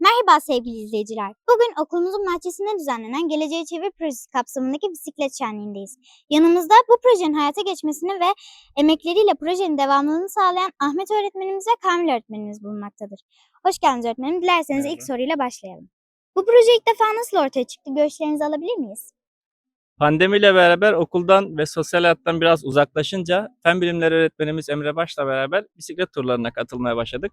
Merhaba sevgili izleyiciler. Bugün okulumuzun bahçesinde düzenlenen Geleceğe Çevir projesi kapsamındaki bisiklet şenliğindeyiz. Yanımızda bu projenin hayata geçmesini ve emekleriyle projenin devamlılığını sağlayan Ahmet öğretmenimiz ve Kamil öğretmenimiz bulunmaktadır. Hoş geldiniz öğretmenim. Dilerseniz ilk Merhaba. soruyla başlayalım. Bu proje ilk defa nasıl ortaya çıktı? Görüşlerinizi alabilir miyiz? Pandemiyle beraber okuldan ve sosyal hayattan biraz uzaklaşınca fen bilimleri öğretmenimiz Emre Baş'la beraber bisiklet turlarına katılmaya başladık.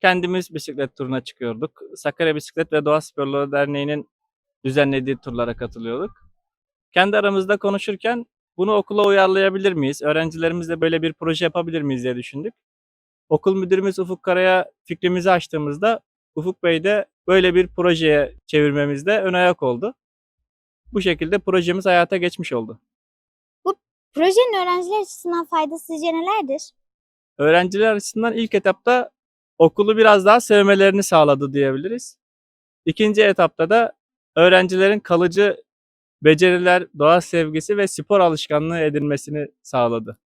Kendimiz bisiklet turuna çıkıyorduk. Sakarya Bisiklet ve Doğa Sporları Derneği'nin düzenlediği turlara katılıyorduk. Kendi aramızda konuşurken bunu okula uyarlayabilir miyiz? Öğrencilerimizle böyle bir proje yapabilir miyiz diye düşündük. Okul müdürümüz Ufuk Kara'ya fikrimizi açtığımızda Ufuk Bey de böyle bir projeye çevirmemizde ön ayak oldu. Bu şekilde projemiz hayata geçmiş oldu. Projenin öğrenciler açısından faydası sizce nelerdir? Öğrenciler açısından ilk etapta okulu biraz daha sevmelerini sağladı diyebiliriz. İkinci etapta da öğrencilerin kalıcı beceriler, doğa sevgisi ve spor alışkanlığı edinmesini sağladı.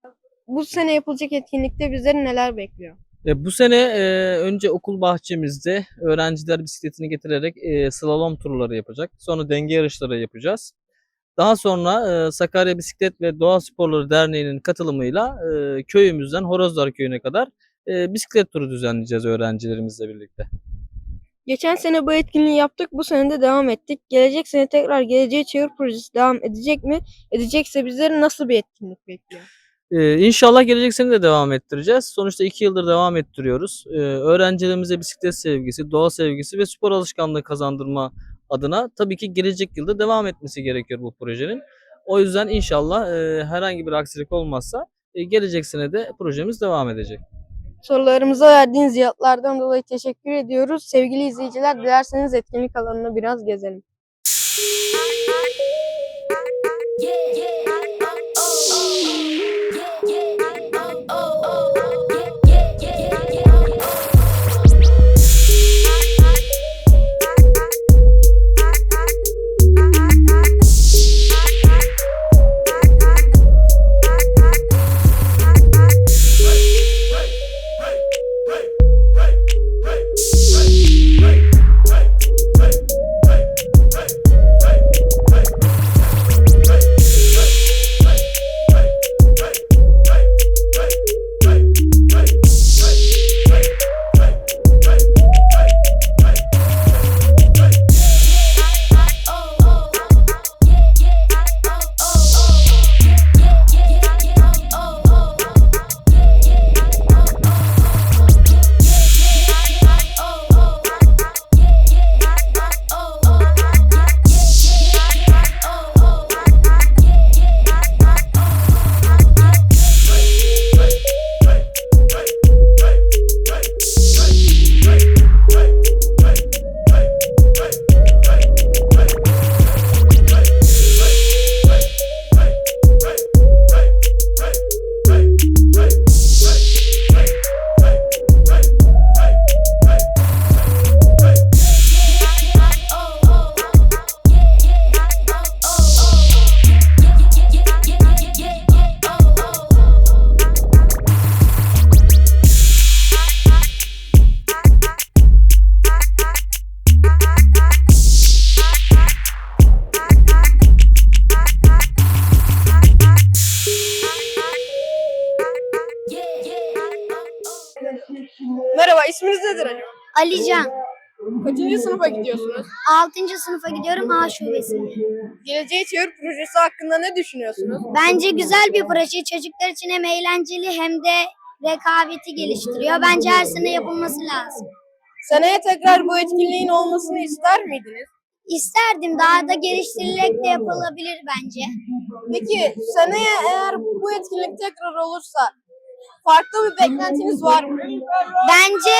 Bu sene yapılacak etkinlikte bizleri neler bekliyor? E, bu sene e, önce okul bahçemizde öğrenciler bisikletini getirerek e, slalom turları yapacak. Sonra denge yarışları yapacağız. Daha sonra e, Sakarya Bisiklet ve Doğa Sporları Derneği'nin katılımıyla e, köyümüzden Horozlar Köyü'ne kadar e, bisiklet turu düzenleyeceğiz öğrencilerimizle birlikte. Geçen sene bu etkinliği yaptık, bu sene de devam ettik. Gelecek sene tekrar Geleceğe Çevir projesi devam edecek mi? Edecekse bizleri nasıl bir etkinlik bekliyor? Ee, inşallah gelecek sene de devam ettireceğiz. Sonuçta iki yıldır devam ettiriyoruz. Ee, öğrencilerimize bisiklet sevgisi, doğa sevgisi ve spor alışkanlığı kazandırma adına tabii ki gelecek yılda devam etmesi gerekiyor bu projenin. O yüzden inşallah e, herhangi bir aksilik olmazsa e, gelecek sene de projemiz devam edecek. Sorularımıza verdiğiniz yanıtlardan dolayı teşekkür ediyoruz. Sevgili izleyiciler, dilerseniz etkinlik alanını biraz gezelim. Merhaba, isminiz nedir acaba? Alican, Kaçıncı sınıfa gidiyorsunuz? 6. sınıfa gidiyorum A şubesine. Geleceğe Çevir projesi hakkında ne düşünüyorsunuz? Bence güzel bir proje. Çocuklar için hem eğlenceli hem de rekabeti geliştiriyor. Bence her sene yapılması lazım. Seneye tekrar bu etkinliğin olmasını ister miydiniz? İsterdim daha da geliştirilerek de yapılabilir bence. Peki seneye eğer bu etkinlik tekrar olursa farklı bir beklentiniz var mı? Bence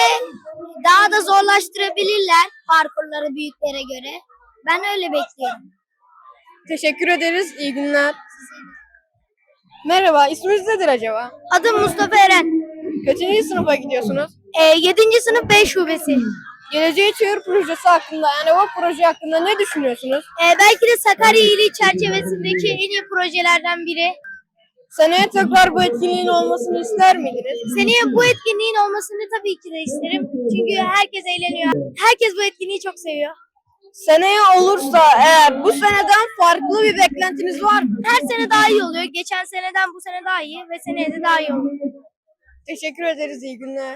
daha da zorlaştırabilirler parkurları büyüklere göre. Ben öyle bekliyorum. Teşekkür ederiz. İyi günler. Merhaba, isminiz nedir acaba? Adım Mustafa Eren. Kaçıncı sınıfa gidiyorsunuz? E, 7. sınıf B şubesi. Geleceğe Çevir projesi hakkında yani bu proje hakkında ne düşünüyorsunuz? E, belki de Sakarya İyiliği çerçevesindeki en iyi projelerden biri. Seneye tekrar bu etkinliğin olmasını ister miydiniz? Seneye bu etkinliğin olmasını tabii ki de isterim. Çünkü herkes eğleniyor. Herkes bu etkinliği çok seviyor. Seneye olursa eğer bu seneden farklı bir beklentiniz var mı? Her sene daha iyi oluyor. Geçen seneden bu sene daha iyi ve seneye de daha iyi olur. Teşekkür ederiz. iyi günler.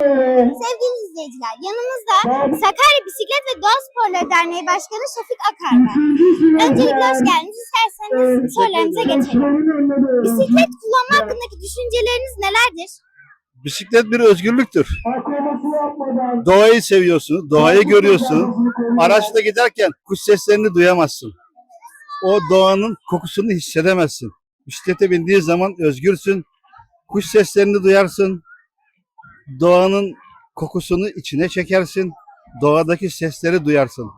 Sevgili izleyiciler, yanımızda Sakarya Bisiklet ve Doğa Sporları Derneği Başkanı Şefik Akar var. Öncelikle hoş geldiniz. İsterseniz sorularımıza geçelim. Bisiklet kullanma hakkındaki düşünceleriniz nelerdir? Bisiklet bir özgürlüktür. Doğayı seviyorsun, doğayı görüyorsun. Araçla giderken kuş seslerini duyamazsın. O doğanın kokusunu hissedemezsin. Bisiklete bindiğin zaman özgürsün. Kuş seslerini duyarsın. Doğanın kokusunu içine çekersin. Doğadaki sesleri duyarsın.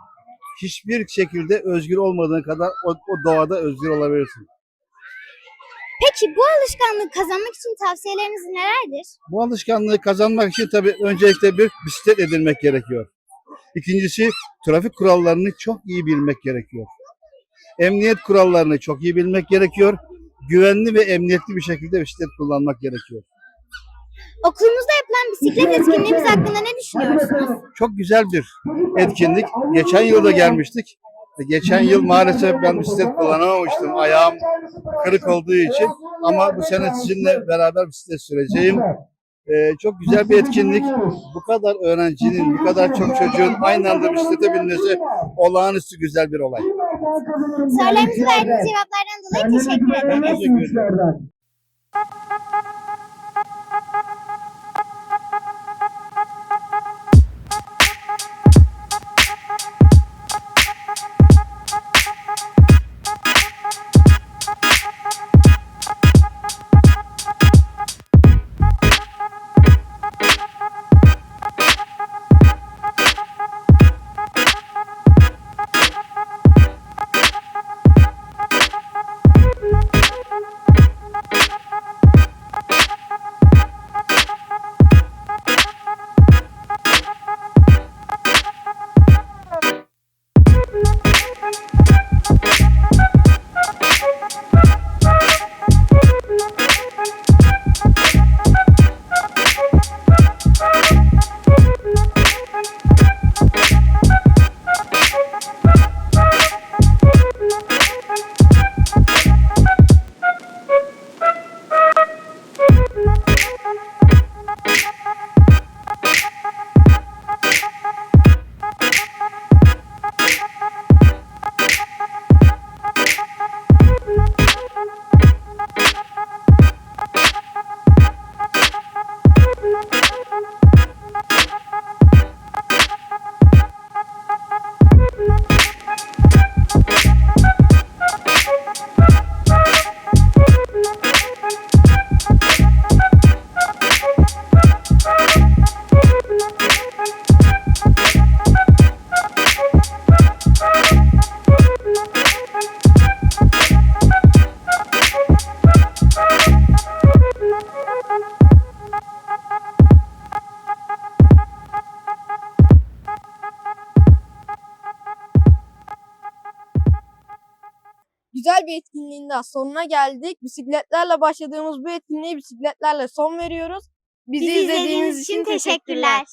Hiçbir şekilde özgür olmadığın kadar o, o doğada özgür olabilirsin. Peki bu alışkanlığı kazanmak için tavsiyeleriniz nelerdir? Bu alışkanlığı kazanmak için tabii öncelikle bir bisiklet edinmek gerekiyor. İkincisi trafik kurallarını çok iyi bilmek gerekiyor. Emniyet kurallarını çok iyi bilmek gerekiyor. Güvenli ve emniyetli bir şekilde bisiklet kullanmak gerekiyor. Okulumuzda yapılan bisiklet etkinliğimiz hakkında ne düşünüyorsunuz? Çok güzel bir etkinlik. Geçen yıl da gelmiştik. Ve Geçen yıl maalesef ben bisiklet kullanamamıştım. Ayağım kırık olduğu için. Ama bu sene sizinle beraber bisiklet süreceğim. Ee, çok güzel bir etkinlik. Bu kadar öğrencinin, bu kadar çok çocuğun aynı anda bisiklete binmesi olağanüstü güzel bir olay. Sorularımızı verdiğiniz cevaplardan dolayı teşekkür ederiz. Teşekkür ederim. Güzel bir etkinliğin daha sonuna geldik. Bisikletlerle başladığımız bu etkinliği bisikletlerle son veriyoruz. Bizi, Bizi izlediğiniz için teşekkürler.